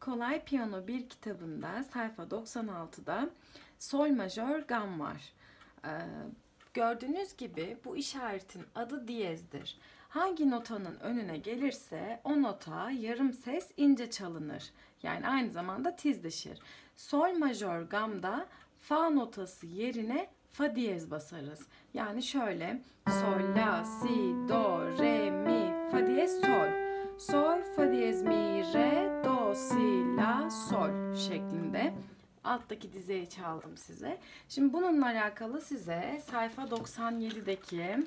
Kolay Piyano 1 kitabında sayfa 96'da sol majör gam var. Ee, gördüğünüz gibi bu işaretin adı diyezdir. Hangi notanın önüne gelirse o nota yarım ses ince çalınır. Yani aynı zamanda tizleşir. Sol majör gamda fa notası yerine fa diyez basarız. Yani şöyle sol, la, si, do, re, mi, fa diyez, sol. Sol, fa diyez, mi, re, sol şeklinde. Alttaki dizeyi çaldım size. Şimdi bununla alakalı size sayfa 97'deki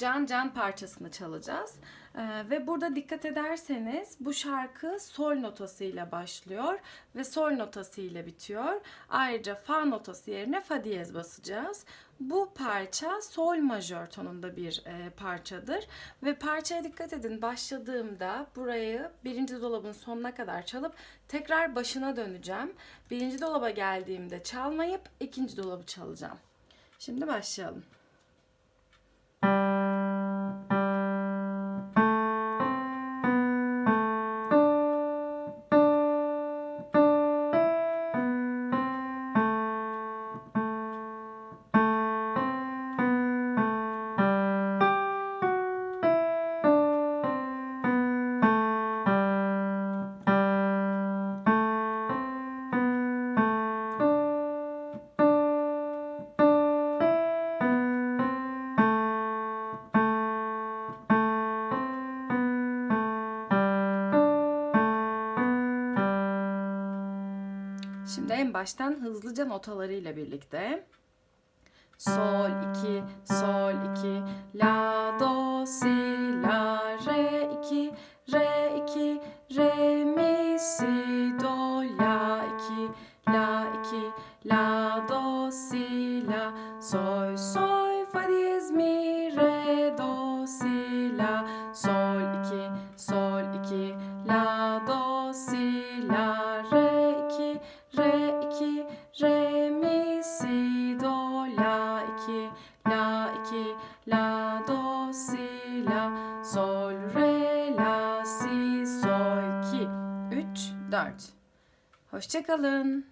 Can Can parçasını çalacağız. Ee, ve burada dikkat ederseniz bu şarkı sol notasıyla başlıyor ve sol notasıyla bitiyor. Ayrıca fa notası yerine fa diyez basacağız. Bu parça sol majör tonunda bir e, parçadır ve parçaya dikkat edin başladığımda burayı birinci dolabın sonuna kadar çalıp tekrar başına döneceğim. Birinci dolaba geldiğimde çalmayıp ikinci dolabı çalacağım. Şimdi başlayalım. Şimdi en baştan hızlıca notalarıyla birlikte. Sol 2, sol 2, la do si, la re 2, re 2, re mi si do la 2, la 2, la do si la. Sol sol fa diyez mi re do si la. Sol 2, sol 2, la do si la do si la. Sol re la si sol 2 3 4 Hoşçakalın.